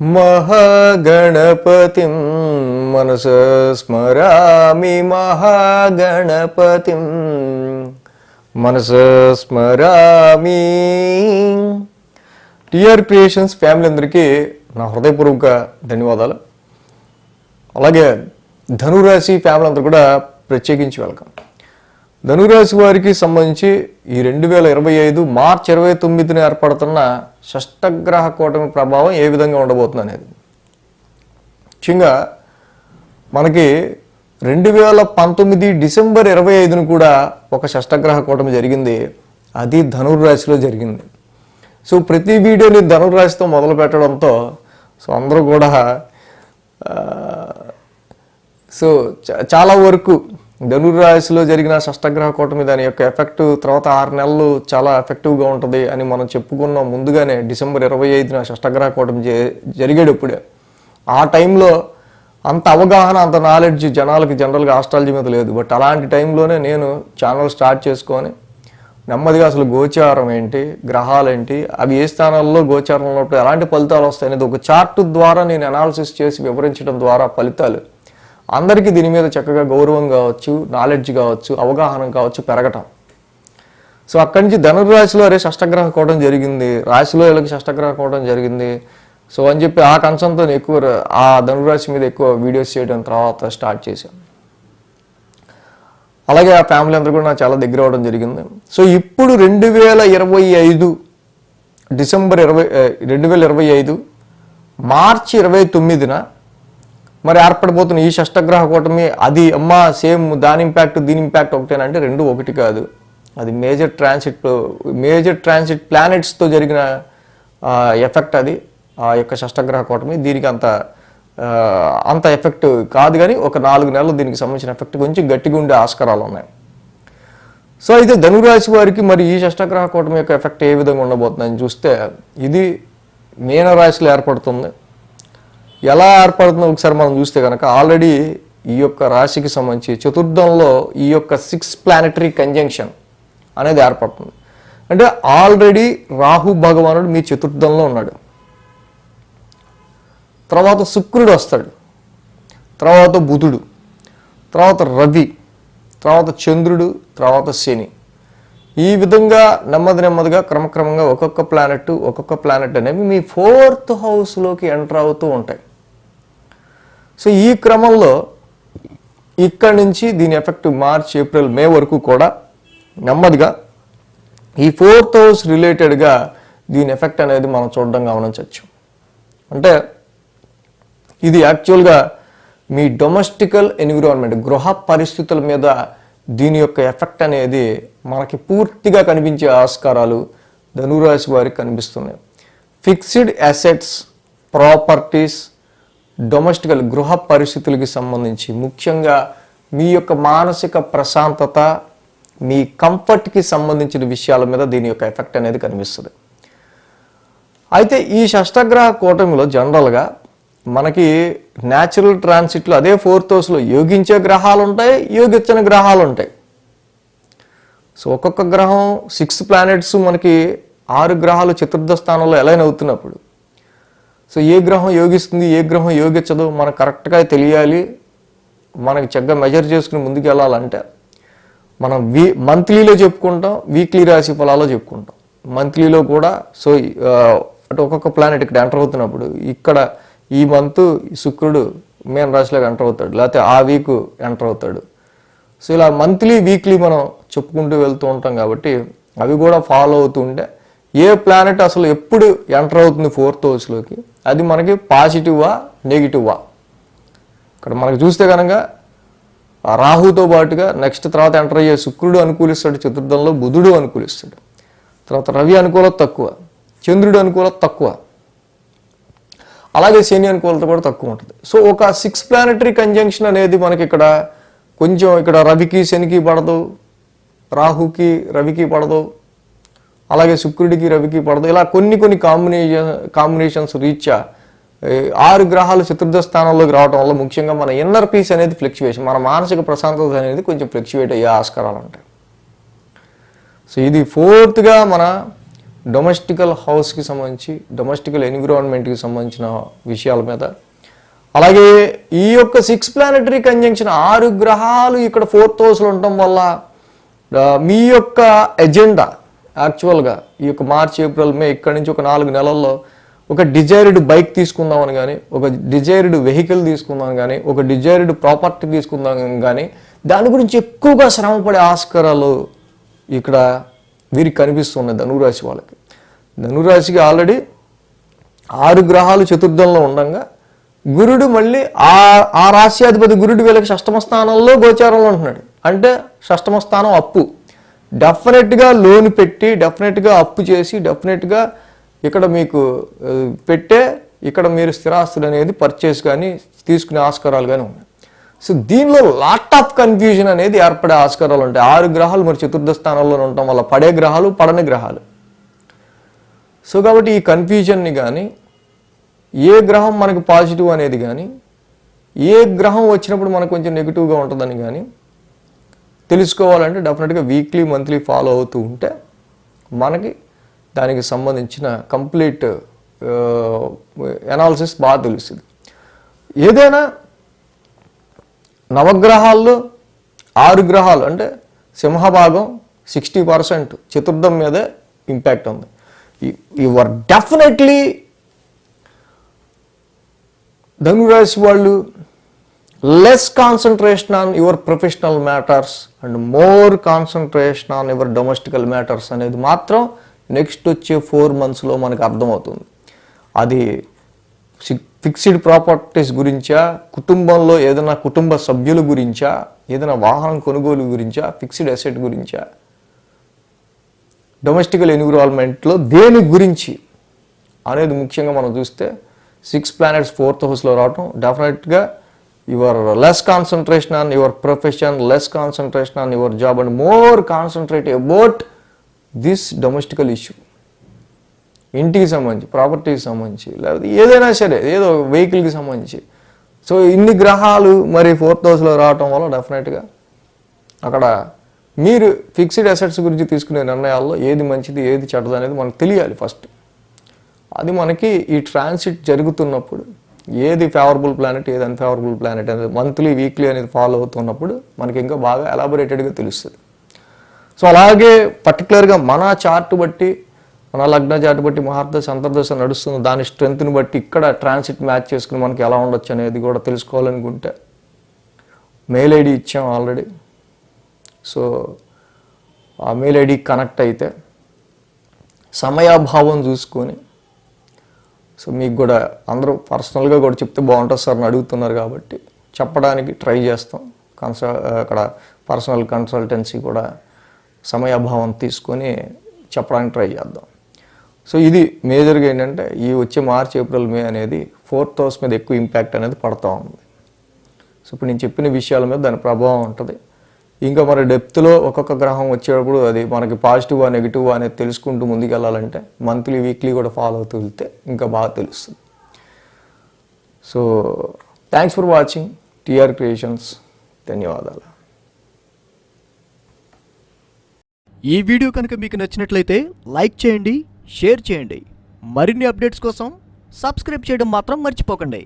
మహాగణపతిం మనస స్మరామి మహాగణపతి మనస స్మరామి. టిఆర్ క్రియేషన్స్ ఫ్యామిలీ అందరికీ నా హృదయపూర్వక ధన్యవాదాలు. అలాగే ధనురాశి ఫ్యామిలీ అందరూ కూడా ప్రత్యేకించి వెల్కమ్. ధనురాశి వారికి సంబంధించి ఈ రెండు వేల ఇరవై ఐదు మార్చ్ ఇరవై తొమ్మిదిన ఏర్పడుతున్న షష్టగ్రహ కూటమి ప్రభావం ఏ విధంగా ఉండబోతుంది అనేది ముఖ్యంగా మనకి రెండు వేల పంతొమ్మిది డిసెంబర్ ఇరవై ఐదున కూడా ఒక షష్టగ్రహ కూటమి జరిగింది. అది ధనుర్రాశిలో జరిగింది. సో ప్రతి వీడియోని ధనుర్రాశితో మొదలు పెట్టడంతో సో అందరూ కూడా సో చ- చాలా వరకు ధనుర్రాశిలో జరిగిన షష్టగ్రహ కూటమి దాని యొక్క ఎఫెక్ట్ తర్వాత ఆరు నెలలు చాలా ఎఫెక్టివ్గా ఉంటుంది అని మనం చెప్పుకున్నాం ముందుగానే డిసెంబర్ ఇరవై ఐదున షష్టగ్రహ కూటమి జరిగేటప్పుడే. ఆ టైంలో అంత అవగాహన అంత నాలెడ్జ్ జనాలకి జనరల్గా ఆస్ట్రాలజీ మీద లేదు. బట్ అలాంటి టైంలోనే నేను ఛానల్ స్టార్ట్ చేసుకొని నెమ్మదిగా అసలు గోచారం ఏంటి గ్రహాలు ఏంటి అవి ఏ స్థానాల్లో గోచారం ఉన్నప్పుడు ఎలాంటి ఫలితాలు వస్తాయి అనేది ఒక చార్ట్ ద్వారా నేను అనాలిసిస్ చేసి వివరించడం ద్వారా ఫలితాలు అందరికీ దీని మీద చక్కగా గౌరవం కావచ్చు నాలెడ్జ్ కావచ్చు అవగాహన కావచ్చు పెరగటం. సో అక్కడి నుంచి ధనుర్రాశిలో అరే షష్టగ్రహ కోవడం జరిగింది రాశిలో వీళ్ళకి షష్టగ్రహ కోవడం జరిగింది. సో అని చెప్పి ఆ కంచంతో ఎక్కువ ఆ ధనురాశి మీద ఎక్కువ వీడియోస్ చేయడం తర్వాత స్టార్ట్ చేశాను. అలాగే ఆ ఫ్యామిలీ అందరూ కూడా నాకు చాలా దగ్గర అవడం జరిగింది. సో ఇప్పుడు రెండు వేల ఇరవై ఐదు డిసెంబర్ ఇరవై రెండు వేల ఇరవై ఐదు మార్చి ఇరవై తొమ్మిదిన మరి ఏర్పడిపోతున్న ఈ షష్టగ్రహ కూటమి అది అమ్మ సేమ్ దాని ఇంపాక్ట్ దీని ఇంపాక్ట్ ఒకటేనంటే రెండు ఒకటి కాదు. అది మేజర్ ట్రాన్సిట్ మేజర్ ట్రాన్సిట్ ప్లానెట్స్తో జరిగిన ఎఫెక్ట్ అది. ఆ యొక్క షష్టగ్రహ కూటమి దీనికి అంత అంత ఎఫెక్ట్ కాదు కానీ ఒక నాలుగు నెలలు దీనికి సంబంధించిన ఎఫెక్ట్ గురించి గట్టిగా ఉండే ఆస్కారాలు ఉన్నాయి. సో అయితే ధనురాశి వారికి మరి ఈ షష్టగ్రహ కూటమి యొక్క ఎఫెక్ట్ ఏ విధంగా ఉండబోతుందని చూస్తే ఇది మీనరాశిలో ఏర్పడుతుంది. ఎలా ఏర్పడుతుందో ఒకసారి మనం చూస్తే కనుక ఆల్రెడీ ఈ యొక్క రాశికి సంబంధించి చతుర్థంలో ఈ యొక్క సిక్స్ ప్లానటరీ కంజంక్షన్ అనేది ఏర్పడుతుంది. అంటే ఆల్రెడీ రాహు భగవానుడు మీ చతుర్థంలో ఉన్నాడు. తర్వాత శుక్రుడు వస్తాడు. తర్వాత బుధుడు తర్వాత రవి తర్వాత చంద్రుడు తర్వాత శని. ఈ విధంగా నెమ్మది నెమ్మదిగా క్రమక్రమంగా ఒక్కొక్క ప్లానెట్ ఒక్కొక్క ప్లానెట్ అనేవి మీ ఫోర్త్ హౌస్లోకి ఎంటర్ అవుతూ ఉంటాయి. సో ఈ క్రమంలో ఇక్కడ నుంచి దీని ఎఫెక్ట్ మార్చ్ ఏప్రిల్ మే వరకు కూడా నెమ్మదిగా ఈ ఫోర్త్ హౌస్ రిలేటెడ్గా దీని ఎఫెక్ట్ అనేది మనం చూడడం గమనించవచ్చు. అంటే ఇది యాక్చువల్గా మీ డొమెస్టికల్ ఎన్విరాన్మెంట్ గృహ పరిస్థితుల మీద దీని యొక్క ఎఫెక్ట్ అనేది మనకి పూర్తిగా కనిపించే ఆస్కారాలు ధనురాశి వారికి కనిపిస్తున్నాయి. ఫిక్స్డ్ అసెట్స్ ప్రాపర్టీస్ డొమెస్టికల్ గృహ పరిస్థితులకి సంబంధించి ముఖ్యంగా మీ యొక్క మానసిక ప్రశాంతత మీ కంఫర్ట్కి సంబంధించిన విషయాల మీద దీని యొక్క ఎఫెక్ట్ అనేది కనిపిస్తుంది. అయితే ఈ షష్టగ్రహ కూటమిలో జనరల్గా మనకి న్యాచురల్ ట్రాన్సిట్లో అదే ఫోర్త్ హౌస్లో యోగించే గ్రహాలు ఉంటాయి యోగించని గ్రహాలు ఉంటాయి. సో ఒక్కొక్క గ్రహం సిక్స్ ప్లానెట్స్ మనకి ఆరు గ్రహాలు చతుర్థ స్థానంలో ఎలైన్ అవుతున్నప్పుడు సో ఏ గ్రహం యోగిస్తుంది ఏ గ్రహం యోగించదు మనకు కరెక్ట్గా తెలియాలి. మనకి చక్కగా మెజర్ చేసుకుని ముందుకు వెళ్ళాలంటే మనం వీ మంత్లీలో చెప్పుకుంటాం వీక్లీ రాశి ఫలాల్లో చెప్పుకుంటాం. మంత్లీలో కూడా సో అటు ఒక్కొక్క ప్లానెట్ ఇక్కడ ఎంటర్ అవుతున్నప్పుడు ఇక్కడ ఈ మంత్ శుక్రుడు మేన రాశిలోకి ఎంటర్ అవుతాడు లేకపోతే ఆ వీక్ ఎంటర్ అవుతాడు. సో ఇలా మంత్లీ వీక్లీ మనం చెప్పుకుంటూ వెళ్తూ ఉంటాం కాబట్టి అవి కూడా ఫాలో అవుతూ ఏ ప్లానెట్ అసలు ఎప్పుడు ఎంటర్ అవుతుంది ఫోర్త్ హౌస్లోకి అది మనకి పాజిటివా నెగిటివా ఇక్కడ మనకు చూస్తే కనుక ఆ రాహుతో పాటుగా నెక్స్ట్ తర్వాత ఎంటర్ అయ్యే శుక్రుడు అనుకూలిస్తాడు చతుర్థంలో బుధుడు అనుకూలిస్తాడు. తర్వాత రవి అనుకూలత తక్కువ చంద్రుడు అనుకూలత తక్కువ. అలాగే శని అనుకూలత కూడా తక్కువ ఉంటుంది. సో ఒక సిక్స్ ప్లానటరీ కంజంక్షన్ అనేది మనకి ఇక్కడ కొంచెం ఇక్కడ రవికి శనికి పడదు రాహుకి రవికి పడదు అలాగే శుక్రుడికి రవికి పడదు. ఇలా కొన్ని కొన్ని కాంబినేషన్ కాంబినేషన్స్ రీత్యా ఆరు గ్రహాలు చతుర్థ స్థానంలోకి రావడం వల్ల ముఖ్యంగా మన ఇన్నర్ పీస్ అనేది ఫ్లక్చువేషన్ మన మానసిక ప్రశాంతత అనేది కొంచెం ఫ్లక్చువేట్ అయ్యే ఆస్కారాలు ఉంటాయి. సో ఇది ఫోర్త్గా మన డొమెస్టికల్ హౌస్కి సంబంధించి డొమెస్టికల్ ఎన్విరాన్మెంట్కి సంబంధించిన విషయాల మీద. అలాగే ఈ యొక్క సిక్స్ ప్లానటరీ కంజంక్షన్ ఆరు గ్రహాలు ఇక్కడ ఫోర్త్ హౌస్లో ఉండటం వల్ల మీ యొక్క ఎజెండా యాక్చువల్గా ఈ యొక్క మార్చ్ ఏప్రిల్ మే ఇక్కడ నుంచి ఒక నాలుగు నెలల్లో ఒక డిజైర్డ్ బైక్ తీసుకుందామని కానీ ఒక డిజైర్డ్ వెహికల్ తీసుకుందాం కానీ ఒక డిజైర్డ్ ప్రాపర్టీ తీసుకుందాం కానీ దాని గురించి ఎక్కువగా శ్రమపడే ఆస్కారాలు ఇక్కడ వీరికి కనిపిస్తున్నాయి ధనురాశి వాళ్ళకి. ధనురాశికి ఆల్రెడీ ఆరు గ్రహాలు చతుర్థంలో ఉండగా గురుడు మళ్ళీ ఆ ఆ రాశ్యాధిపతి గురుడు వీళ్ళకి షష్టమ స్థానంలో గోచారంలో ఉంటున్నాడు. అంటే షష్టమ స్థానం అప్పు. డెఫినెట్గా లోన్ పెట్టి డెఫినెట్గా అప్పు చేసి డెఫినెట్గా ఇక్కడ మీకు పెట్టే ఇక్కడ మీరు స్థిరాస్తులు అనేది పర్చేస్ కానీ తీసుకునే ఆస్కారాలు కానీ ఉన్నాయి. సో దీనిలో లాట్ ఆఫ్ కన్ఫ్యూజన్ అనేది ఏర్పడే ఆస్కారాలు ఉంటాయి. ఆరు గ్రహాలు మరి చతుర్థ స్థానంలో ఉండటం వల్ల పడే గ్రహాలు పడని గ్రహాలు. సో కాబట్టి ఈ కన్ఫ్యూజన్ని కానీ ఏ గ్రహం మనకు పాజిటివ్ అనేది కానీ ఏ గ్రహం వచ్చినప్పుడు మనకు కొంచెం నెగిటివ్గా ఉంటుందని కానీ తెలుసుకోవాలంటే డెఫినెట్గా వీక్లీ మంత్లీ ఫాలో అవుతూ ఉంటే మనకి దానికి సంబంధించిన కంప్లీట్ ఎనాలిసిస్ బాగా తెలుస్తుంది. ఏదైనా నవగ్రహాల్లో ఆరు గ్రహాలు అంటే సింహభాగం సిక్స్టీ పర్సెంట్ చతుర్థం మీదే ఇంపాక్ట్ ఉంది. యు ఆర్ డెఫినెట్లీ ధనురాశి వాళ్ళు less concentration on your professional matters and more concentration on your domestical matters అనేది మాత్రం నెక్స్ట్ వచ్చే ఫోర్ మంత్స్లో మనకు అర్థమవుతుంది. అది ఫిక్స్డ్ ప్రాపర్టీస్ గురించా కుటుంబంలో ఏదైనా కుటుంబ సభ్యుల గురించా ఏదైనా వాహనం కొనుగోలు గురించా ఫిక్స్డ్ అసెట్ గురించా డొమెస్టికల్ ఎన్విరాన్మెంట్లో దేని గురించి అనేది ముఖ్యంగా మనం చూస్తే సిక్స్ ప్లానెట్స్ ఫోర్త్ హౌస్లో రావటం డెఫినెట్గా your less concentration on your profession less concentration on your job and more concentrate about this domestical issue ఇంటికి సంబంధించి ప్రాపర్టీకి సంబంధించి లేకపోతే ఏదైనా సరే ఏదో వెహికల్కి సంబంధించి సో ఇన్ని గ్రహాలు మరి ఫోర్త్ హౌస్లో రావటం వల్ల డెఫినెట్గా అక్కడ మీరు ఫిక్స్డ్ అసెట్స్ గురించి తీసుకునే నిర్ణయాల్లో ఏది మంచిది ఏది చెడ్డది అనేది మనకు తెలియాలి ఫస్ట్ అది మనకి ఈ ట్రాన్సిట్ జరుగుతున్నప్పుడు ఏది ఫేవరబుల్ ప్లానెట్ ఏది అన్ఫేవరబుల్ ప్లానెట్ అనేది మంత్లీ వీక్లీ అనేది ఫాలో అవుతున్నప్పుడు మనకి ఇంకా బాగా ఎలాబొరేటెడ్గా తెలుస్తుంది. సో అలాగే పర్టికులర్గా మన చార్ట్ బట్టి మన లగ్న చార్ట్ బట్టి మహార్దశ అంతర్దశ నడుస్తుంది దాని స్ట్రెంత్ని బట్టి ఇక్కడ ట్రాన్సిట్ మ్యాచ్ చేసుకుని మనకి ఎలా ఉండొచ్చు అనేది కూడా తెలుసుకోవాలనుకుంటే మెయిల్ ఐడి ఇచ్చాం ఆల్రెడీ సో ఆ మెయిల్ ఐడి కనెక్ట్ అయితే సమయాభావం చూసుకొని సో మీకు కూడా అందరూ పర్సనల్గా కూడా చెప్తే బాగుంటుంది సార్ అని అడుగుతున్నారు కాబట్టి చెప్పడానికి ట్రై చేస్తాం. కన్సల్ అక్కడ పర్సనల్ కన్సల్టెన్సీ కూడా సమయాభావం తీసుకొని చెప్పడానికి ట్రై చేద్దాం. సో ఇది మేజర్గా ఏంటంటే ఈ వచ్చే మార్చ్ ఏప్రిల్ మే అనేది ఫోర్త్ హౌస్ మీద ఎక్కువ ఇంపాక్ట్ అనేది పడతా ఉంది. సో ఇప్పుడు నేను చెప్పిన విషయాల మీద దాని ప్రభావం ఉంటుంది. ఇంకా మరి డెప్త్లో ఒక్కొక్క గ్రహం వచ్చేటప్పుడు అది మనకి పాజిటివ్ నెగిటివ్ అనేది తెలుసుకుంటూ ముందుకెళ్ళాలంటే మంత్లీ వీక్లీ కూడా ఫాలో అవుతూ వెళ్తే ఇంకా బాగా తెలుస్తుంది. So thanks for watching. TR creations. ధన్యవాదాలు. ఈ వీడియో కనుక మీకు నచ్చినట్లయితే లైక్ చేయండి షేర్ చేయండి. మరిన్ని అప్డేట్స్ కోసం సబ్స్క్రైబ్ చేయడం మాత్రం మర్చిపోకండి.